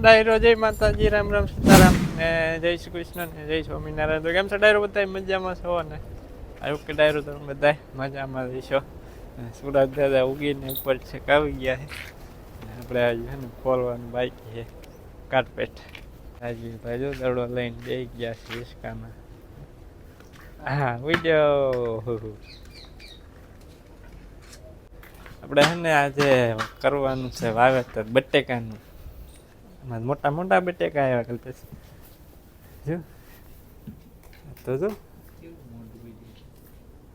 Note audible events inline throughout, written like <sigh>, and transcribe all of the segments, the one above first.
ડાયરો જય માતાજી રામ રામ સીતારામ ને જય શ્રી કૃષ્ણ ને જય સ્વામિનારાયણ તો કેમ છે ડાયરો બધા મજામાં છો ને? આવ્યું કે ડાયરો તમે બધા મજામાં રહીશો. સુરત દાદા ઉગીને ઉપર છે આવી ગયા છે. આપણે આજે છે ને ખોલવાનું બાઈક છે કાર્પેટ ભાઈ જો દડો લઈને બે ગયા છે રિસ્કામાં હા વીડિયો આપણે છે ને આજે કરવાનું છે વાવેતર, બટેકાનું. મોટા મોટા બટેકા આવ્યા કલ્પેશ જો. તો જો.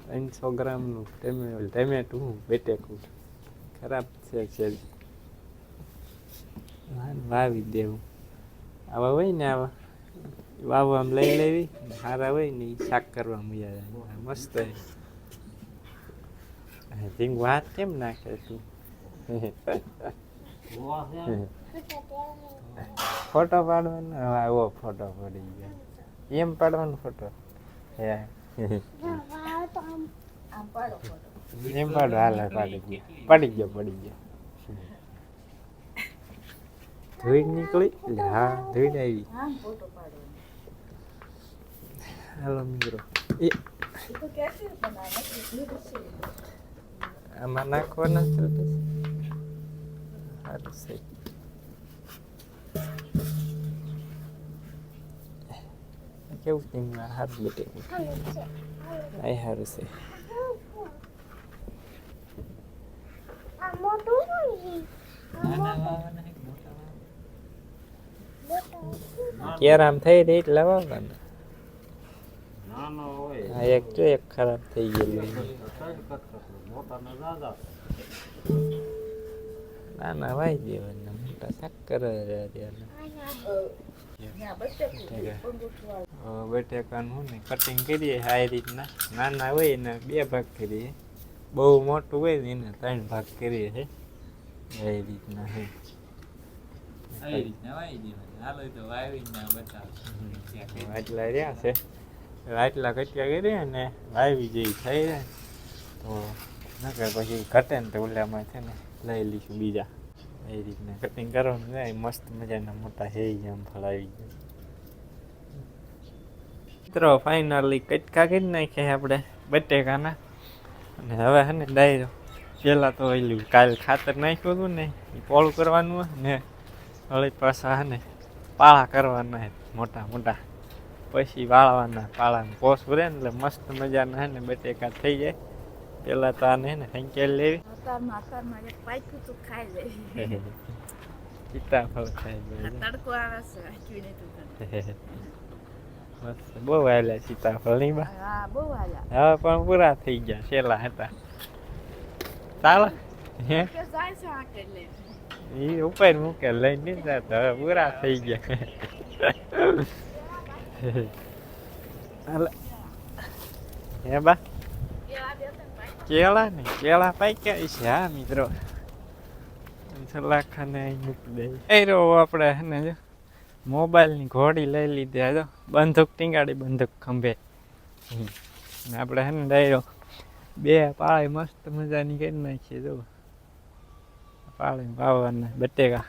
ત્રણસો ગ્રામનું ટેમે ટમેટું, બેટેકું. ખરાબ છે છે વાવી દેવું. આવા હોય ને આવા. વાવવા આમ લઈ લેવી. સારા હોય ને એ શાક કરવા મજા મસ્ત જીંગ વાત કેમ નાખે તું? ફોટો પાડવાનો? હવે આવો ફોટો પડી ગયો. એમ પાડવાનો ફોટો? એમ પાડો, હાલ પાડી ગયો. પડી ગયો પડી ગયો. ધોઈ નીકળી? હા ધોઈને આવી. હાલો, મિત્રો. એ. આમાં નાખવાના છે સારું છે. કેવું એમાં હાથ બેટે આય સારું છે કેરામ થઈ રહી એટલે વાવવાના આ એક જો એક ખરાબ થઈ ગયેલું ના ના વાઈ દેવાના મોટા શાક કરે બટેકાનું ને કટિંગ કરીએ આ રીતના. નાના હોય ને બે ભાગ કરીએ. બહુ મોટું હોય ને એને ત્રણ ભાગ કરીએ છે. એ રીતના હે આટલા રહ્યા છે. આટલા કટિયા કરીએ ને વાવી જેવી થઈ તો નકર પછી ઘટે ને તો ઓલામાં છે ને લઈ લઈશું બીજા. એ રીતના કટિંગ કરવાનું ને મસ્ત મજાના મોટા હે આમ ફળાવી જાય મિત્રો ફાઇનલી કટકા કરી નાખ્યા આપણે બટેકાના અને હવે છે ને ડાયરો પહેલાં તો ઓલું કાલ ખાતર નાખ્યું હતું ને એ પોળું કરવાનું ને વળી પાછા છે ને પાળા કરવાના મોટા મોટા પછી વાળવાના પાળાનું પોસ ભરે ને એટલે મસ્ત મજાના છે ને બટેકા થઈ જાય પહેલાં તો આને છે ને સંકેલ લેવી. <laughs> સીતાફળ ખાઈ મસ્ત <laughs> બહુ હાલ્યા સીતાફળ નહીં બા? હા હવે પણ પૂરા થઈ ગયા છેલ્લા હતા. ચાલો હે? એ ઉપર મૂકે લઈને નહીં જતો હવે પૂરા થઈ ગયા. <laughs> હે બા એ આ બે ત્રણ પાક્યું. કેળા ને? કેળા પાક્યા છે. હા મિત્રો. સલાખાને મૂકી દઈએ એ રો આપણે ને જો મોબાઈલની ઘોડી લઈ લીધી. જો બંદૂક ટીંગાડી બંદૂક ખંભે. ને આપણે હે ને ડાયરો બે પાળી મસ્ત મજાની કરી નાખીએ. જો પાળી વાવવાના બટેકા.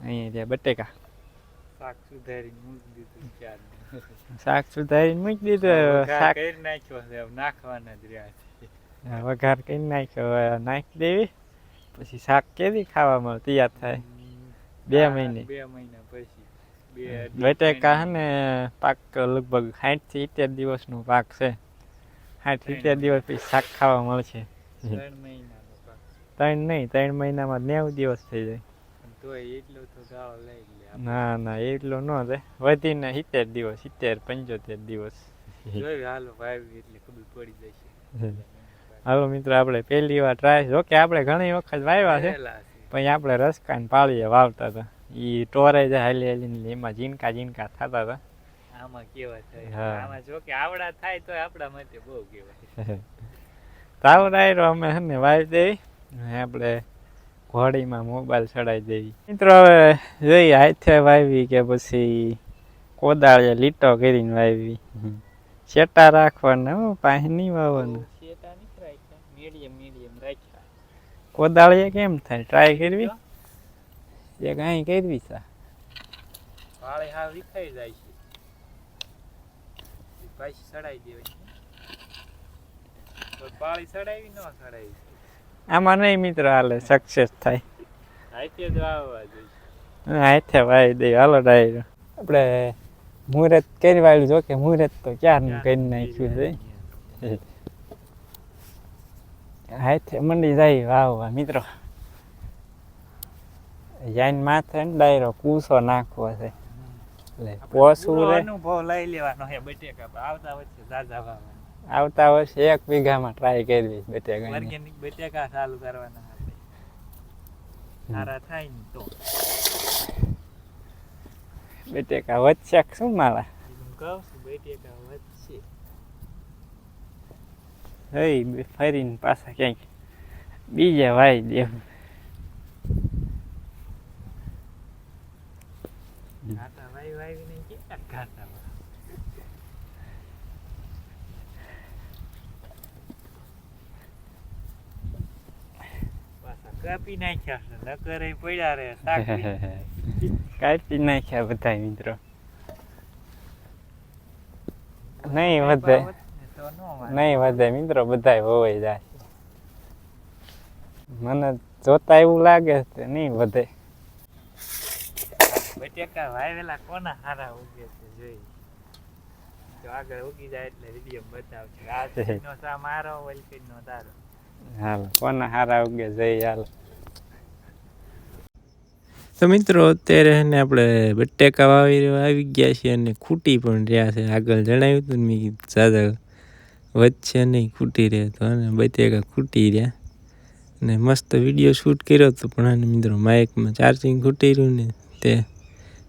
અહીંયા ત્યાં બટેકા. શાક સુધારી મૂકી દીધું શાક સુધારીને મૂકી દીધું. શાક કરી નાખ્યો છે. નાખવાના જ રહ્યા વઘાર કરી નાખ્યો નાખી દેવી. પછી શાક કેવી ખાવામાં તૈયાર થાય? બે મહિને. બે મહિના પછી. બટેકા હે ને પાક લગભગ સાઠથી સિત્તેર દિવસનો પાક છે. સાઠ સિત્તેર દિવસ પછી શાક ખાવા મળશે. ત્રણ મહિનાનો ત્રણ નહીં ત્રણ મહિનામાં નેવું દિવસ થઈ જાય. તોય એટલો તો ગાળો લઈ ના ના એટલો ન થાય. વધીને સિત્તેર દિવસ સિત્તેર પંચોતેર દિવસ. જોયું હાલો ભાઈ એટલે ખબર પડી જશે. હાલો મિત્રો આપણે પહેલી વાર ટ્રાય જો કે આપણે ઘણી વખત વાવ્યા છે પણ આપણે રસકાને પાળીએ વાવતા હતા. એ ટોરે જ હાલી હાલીને એમાં જીનકા જીનકા થતા હતા. આમાં કેવા થાય. આમાં જો કે આવડા થાય તો આપણા માટે બહુ કેવાય <laughs> તાવ ડાયરો અમે હે વાવી દેવી આપણે ઘોડીમાં મોબાઈલ ચડાવી દેવી. મિત્રો હવે જોઈએ હાથે વાવી કે પછી કોદાળે લીટો કરીને વાવી. શેટા રાખવાના પાણી વાવવાનું. શેટા મીડિયમ મીડિયમ રાખ્યા. કોદાળીએ કેમ થાય? ટ્રાય કરવી? એક અહીં કરવી સા પાળી હા વિખાઈ જાય છે. પાછી સડાઈ દેવાય તો પાળી સડાવી ન સડાવી આમાં નહીં મિત્ર હાલે સક્સેસ થાય. હાથે જ વાવવા જોઈએ. હાથે વાવી દે હાલો ડાયરો આપણે મુહૂર્ત કરી વાળ્યું જો કે મુહૂર્ત તો ક્યારનું કરી નાખ્યું છે. હાથે મંડી જાય. વાવવા મિત્રો. જાઈને માથે ને ડાયરો કૂસો નાખવો છે. એટલે રે. અનુભવ લઈ લેવાનો હે બટેકા. આવતા વચ્ચે ઝાઝા વાવવાના. આવતા વર્ષે એક વીઘામાં ટ્રાય કરવી બટેકા ઓર્ગેનિક બટેકા ચાલુ કરવાના સારા થાય ને તો. બટેકા વચ્ચે શું મારા? કહું છું બટેકા વધશે. બે ફરીને પાછા ક્યાંક બીજા વાય દેવ. કાપી નાખ્યા નકર પડ્યા રહે કાપી નાખ્યા બધા મિત્રો. નહીં વધે. નહીં વધે મિત્રો બધા હોય જાય. મને જોતા એવું લાગે છે નહીં વધે. બટેકા વાવેલા કોના હારા ઉગે છે જોઈ. જો આગળ ઉગી જાય એટલે વીડિયો બતાવજો. આ નો સા મારો વલકી નો તારો. હાલ કોના હારા ઉગે જઈ હાલ. તો મિત્રો અત્યારે ને આપણે બટેકા વાવી રહ્યા આવી ગયા છીએ અને ખૂટી પણ રહ્યા છે. આગળ જણાવ્યું હતું ને મેં કીધું દાદા વચ્ચે નહીં ખૂટી રહે તો અને બટેકા ખૂટી રહ્યા. ને મસ્ત વીડિયો શૂટ કર્યો હતો પણ આને મિત્રો માઇકમાં ચાર્જિંગ ખૂટી રહ્યું ને તે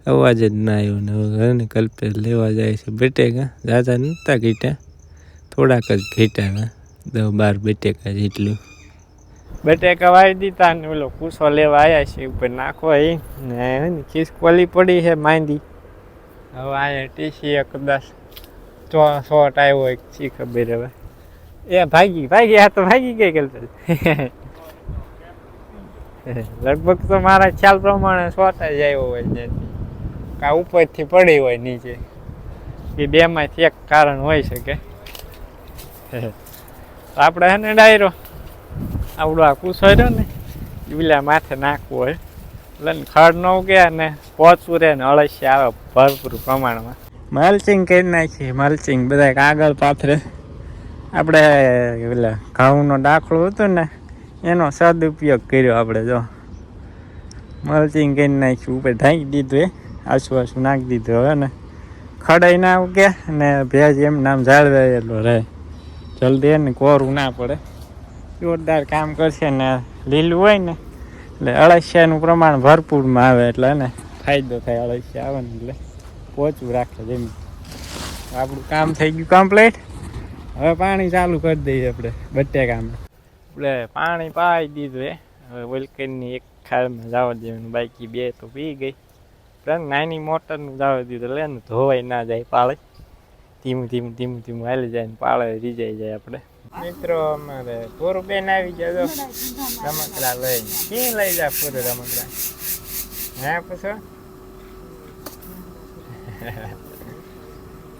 અવાજ જ ના આવ્યો ને હવે કલ્પે લેવા જાય છે બેટેકા. દાદા નહોતા ઘીટા થોડાક જ ઘીટાના દસ બાર બેટેકા જેટલું. બટેકા વાવી દીધા ને ઓલો કૂસો લેવા આવ્યા છે, ઉપર નાખો એ ને ખીસ ખોલી પડી છે માંદી. હવે અહીંયા ટીસી કદાચ શોટ આવ્યો શી ખબર હવે? એ ભાગી ભાગી, આ તો ભાગી ગઈ ગલત. લગભગ તો મારા ખ્યાલ પ્રમાણે શોટ જ આવ્યો હોય ત્યાંથી. કાં ઉપરથી પડી હોય, નીચે. એ બેમાંથી એક કારણ હોઈ શકે. આપણે હે ને ડાયરો, આવડો આ કૂસો રહ્યો ને પેલા માથે નાખવું હોય. એટલે ને ખડ ન ઉગે અને પોચું રહે ને અળસિયા આવે ભરપૂર પ્રમાણમાં. મલ્ચિંગ કરી નાખીએ મલ્ચિંગ બધા કાગળ, પાથરે. આપણે એટલે ઘઉંનો દાખલો હતો ને, એનો સદુપયોગ કર્યો આપણે, જો. મલ્ચિંગ કરી નાખ્યું, ઉપર ઢાંકી દીધું એ આસુ આસુ નાખી દીધું હવે ને. ખડાઈ ના ઉગે ને ભેજ એમ નામ જાળવેલો રહે. જલ્દી એને કોરું ના પડે. જોરદાર કામ કરશે ને, લીલું હોય ને, એટલે અળસિયાનું પ્રમાણ ભરપૂરમાં આવે એટલે એને ફાયદો થાય, અળસિયા આવે ને એટલે. પોચું રાખે જમીન આપણું કામ થઈ ગયું કમ્પ્લીટ હવે પાણી ચાલુ કરી દઈએ આપણે બટેકામાં. આપણે પાણી પાઈ દીધું એ હવે વલકનની એક ખાડમાં જવા દેવાનું, બાકી બે તો પી ગઈ. પણ નાની મોટરનું જવા દીધું એટલે એને ધોવાઈ ના જાય પાળે. ધીમું ધીમું ધીમું ધીમું હાલી જાય ને પાળે રીજાઈ જાય આપણે. મિત્રો, અમારે પૂરું બેન આવી જાય રમકડા લઈ ક્યાં લઈ જા પૂરું રમકડા? હે, પૂછો.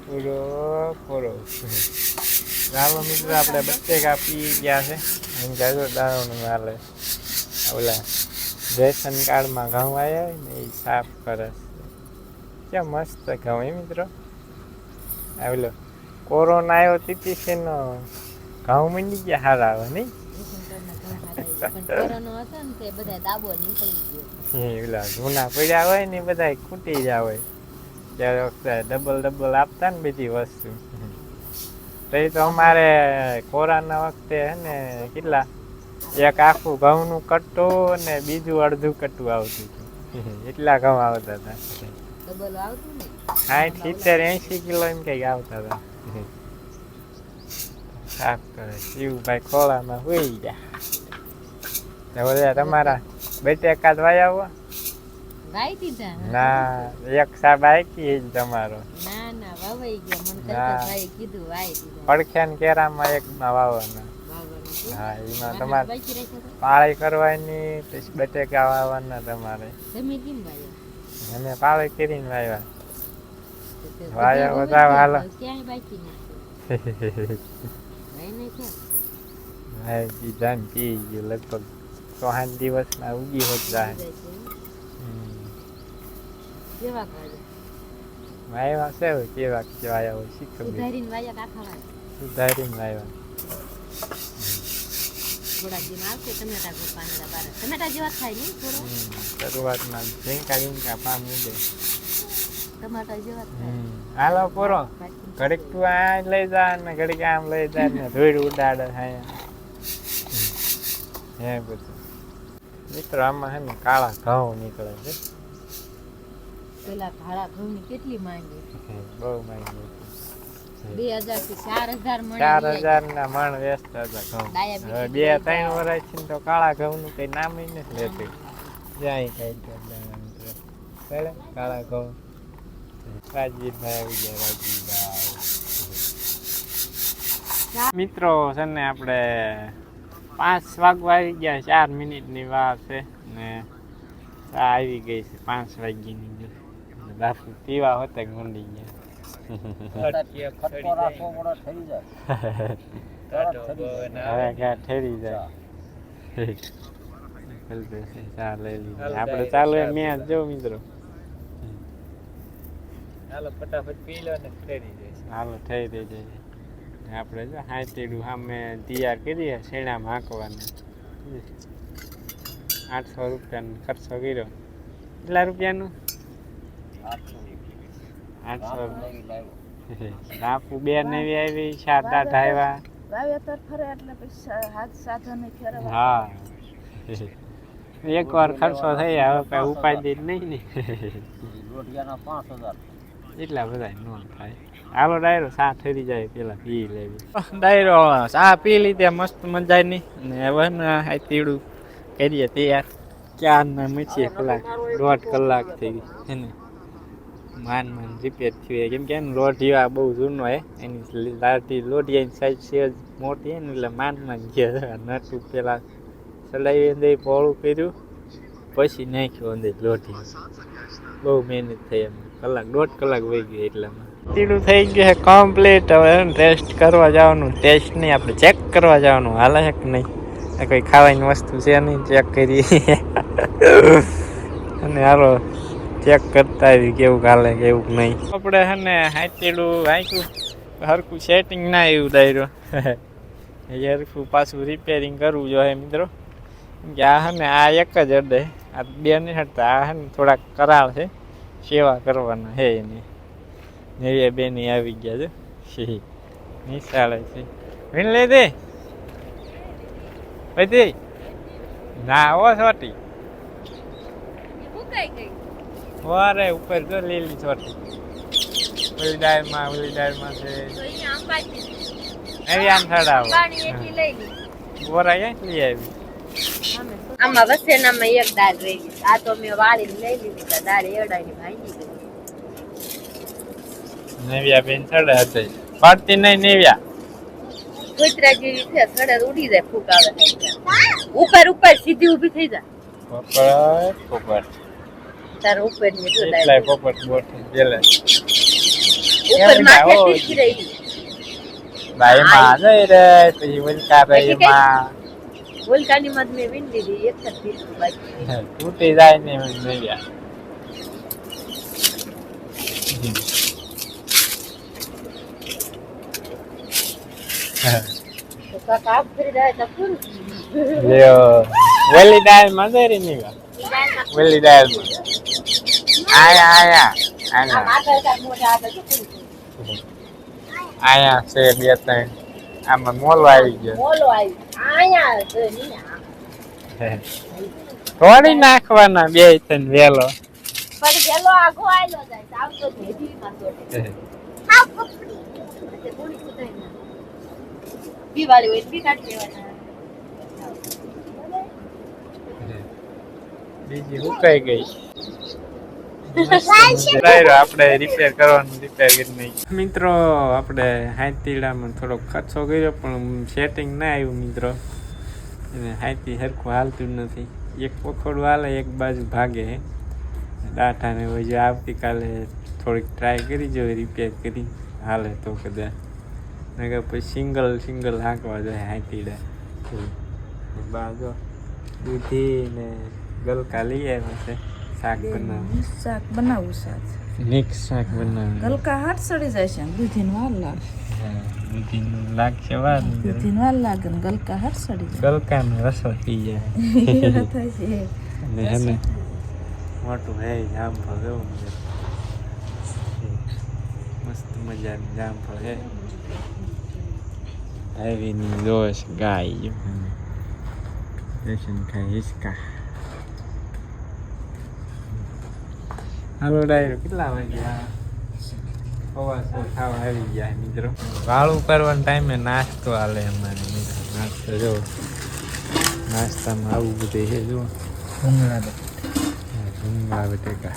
પૂરો પૂરો. ચાલો મિત્રો આપણે બચ્ચે કાપી ગયા છે. અહીં જાજો દારૂનું માલે ઓલા રેશન કાર્ડમાં ઘઉં આવ્યા ને એ સાફ કરે છે. ક્યાં મસ્ત ઘઉં એ મિત્રો? આ ઓલો કોરોના આવ્યો તેથી છે નો ઘઉં મીંડી ગયા હારા આવે નહીં? જૂના પડ્યા હોય ને બધા ખૂટી જ હોય. ત્યારે વખતે ડબલ ડબલ આપતા ને બધી વસ્તુ. તો એ તો અમારે કોરોના વખતે હે ને કેટલા એક આખું ઘઉંનું કટ્ટું ને બીજું અડધું કટ્ટું આવતું હતું. એટલા ઘઉં આવતા હતા. સાઠ સિત્તેર એંશી કિલો એમ કંઈક આવતા હતા. સાફ કરે. શિવભાઈ ખોળામાં હોઈ ગયા. તમારા બટેકા જ વાયા આવો વાઈ દીધા ના એક સાહેબ જ તમારો. ના ના વાવાઈ ગયો. મને ના. ભાઈ કીધું વાઈ દીધા. પડખે ને કેરામાં એકમાં વાવવાના. હા એમાં તમારે પાળી કરવાની પછી બટેકા વાવવાના તમારે. તમે કેમ વાયા? અમે કરીને વાવ્યા વાયા બધા તો ક્યાંય બાકી ભાઈ બીજા ને પી ગયું લગભગ. સાત દિવસમાં ઉગી હોત જાય. કેવા કાઢે? વાવ્યા છે હવે કેવા કેવાયા હોય શી ખબર સુધારીને વાયા કાખા વાળા સુધારીને વાવ્યા થોડા દી આવશે ટમેટા કો બાર. ટમેટા જેવા થાય નહીં થોડો? શરૂઆતમાં ઝીંકા ઝીંકા પામ ઉગે ટમાટા જેવા જ થાય હમ. હાલો પૂરો. ઘડીક તું આ લઈ જા ને ઘડીક આમ લઈ જા ને ધૂળ ઉડાડે હા. હે બધું. મિત્રો આમાં હે ને કાળા ઘઉં નીકળે છે. પેલા કાળા ઘઉંની કેટલી માંગી? બહુ માંગી. બે હજારથી ચાર હજાર ચાર હજાર ના મણ વેચતા હતા ઘઉં. બે ત્રણ વર્ષથી તો કાળા ઘઉં નું કઈ નામ નથી લેતું. જાય કઈ કાળા ઘઉં. રાજીભાઈ આવી ગયા રાજીભાઈ મિત્રો છે ને આપણે પાંચ વાગવા આવી ગયા ચાર મિનિટની વાર છે ને આવી ગઈ છે પાંચ વાગ્યાની બાપુ પીવા હોતે ગુંડી ગયા. ઠેરી જાય. આપણે ચાલુ મેં જો મિત્રો. હાલો ફટાફટ પી લો ને ફેરી જઈશ હાલો થઈ રહી જાય આપણે જો હાથેડું સામે તૈયાર કરીએ શેણામાં હાંકવાના. આઠસો રૂપિયાનો ખર્ચો કર્યો. કેટલા રૂપિયાનું? આઠસો <laughs> બેન નવી આવી શારદા આવ્યા. વાવેતર ફરે એટલે પછી હાથ સાધન ફેરવા હા. <laughs> એક વાર ખર્ચો થઈ હવે કઈ ઉપાય દે નહીં ને. એટલા બધા નોન થાય. હાલો ડાયરો સા ઠરી જાય પેલા પી લેવી. ડાયરો સા પી લીધે મસ્ત મજા ની. ને હવે આ તીડું કરીએ તૈયાર. ચાર ને મચીએ કલાક દોઢ કલાક થઈ ગઈ. હે ને? માન માન રિપેર થયું કેમ કે એનું લોઢિયા બહુ જૂનો હે. એની લાટી લોઢિયાની સાઈઝ છે મોટી ને એટલે માન માન ગયા નટું પેલા ચડાવી અંદર પોળું કર્યું. પછી નાખ્યું અંદર લોઢી બહુ મહેનત થઈ એમ. કલાક, દોઢ કલાક વહી ગયો એટલામાં. તીડું થઈ ગયું છે કમ્પ્લીટ હવે ટેસ્ટ કરવા જવાનું. ટેસ્ટ નહીં, આપણે ચેક કરવા જવાનું. હાલે છે કે નહીં? આ કોઈ ખાવાની વસ્તુ છે નહીં ચેક કરીએ <laughs> અને હાલો ચેક કરતા આવી કેવું હાલે કેવું નહીં. આપણે હે ને હાથીડું હાંક્યું હરખું સેટિંગ ના એવું ડાયરો <laughs> હરખું પાછું રિપેરિંગ કરવું જોઈએ મિત્રો. કે આ હે ને આ એક જ અડે. આ બે નહીં હટતા આ હે ને થોડાક કરાળ છે. સેવા કરવાના હે એની. બે બેની આવી ગયા છે. નિશાળે છે. વિન લઈ દે. બધી ના ઓ સોટી. ગઈ. વારે ઉપર જો લીલી છોટી ઓલી ડાળમાં ઓલી ડાળમાં છે. એવી આમ થડાવ. બોરા ક્યાંથી લઈ આવી? આમાં વસેનામાં એક દાળ રહી ગઈ. આ તો મેં વાળી લઈ લીધી તો દાળ એડાની ભાંગી ગઈ. નેવ્યા બેન થડે હતી પાડતી નહીં નેવ્યા. કૂતરા જેવી છે સડે ઉડી જાય ફૂંક આવે ઉપર ઉપર સીધી ઊભી થઈ જાય પોપટ પોપટ તાર ઉપરની જો એટલાય દાળ પોપટ બોટ પેલે ઉપર માથે ના. ટીકી રહી. ભાઈ માં જઈ રે પછી વલકા ભાઈ માં. વોલકાની મત મેં વીન લીધી એક જ ટીકું બાકી. તૂટી જાય ને નેવ્યા તો કાક આપ કરી જાય તો પૂરું લ્યો વેલી ડાળમાં જઈ રે નેવ્યા વેલી માં આયા આયા આયા. આયા છે બે ત્રણ. આમાં મોલો આવી ગયો. મોલો આવી આયા છે. થોડી નાખવાના બે ત્રણ વેલો. પણ ગેલો આગો આયલો જાય સાવ તો ભેદીમાં તોડે. કપડી. એટલે પૂરી કૂદાય ના. દિવાળી હોય બી કાઢી લેવાના. બીજી હુકાઈ ગઈ. આપણે રિપેર કરવાનું રિપેર કરી નહીં મિત્રો, આપણે હાથીડામાં થોડોક ખર્ચો કર્યો, પણ સેટિંગ ના આવ્યું મિત્રો. અને હાથી સરખું હાલતું નથી. એક પખોડું હાલે, એક બાજુ ભાગે. ડાટાને પછી આવતીકાલે થોડીક ટ્રાય કરી, જો રિપેર કરી, હાલે તો કદાચ. નકર પછી સિંગલ સિંગલ હાંકવા જાય હાંકીડા બાજો દૂધી ને ગલકા લઈ આવ્યા છે. શાક બનાવું. શાક બનાવું શાક મિક્સ શાક બનાવું. ગલકા હાથ સડી જાય છે દૂધીનું વાર લાગે. દૂધીનું લાગશે વાર. દૂધીનું વાર લાગે ને ગલકા હાથ સડી જાય. ગલકાનો રસો થઈ જાય. <laughs> થાય છે. મોટું હે જામફળ જેવું છે. મસ્ત મજાની જામફળ હે હાઈવેની જોશ ગાય. દર્શન રેશન ખાય હિસકા. હાલો ડાયરો કેટલા વાગ્યા ખાવા આવી ગયા મિત્રો? વાળું કરવાના ટાઈમે નાસ્તો હાલે અમારે મિત્રો. નાસ્તો જો નાસ્તામાં આવું બધું છે જો ભૂંગળા ભૂંગળા બટેકા.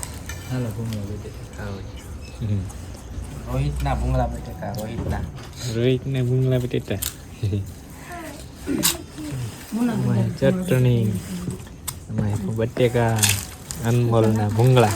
હાલો ભૂંગળા બટેકા ખાવ રોહિતના ભૂંગળા બટેકા રોહિતના. રોહિતને ભૂંગળા બટેટા. ચટણી બટેકા અનમોલના ભૂંગળા.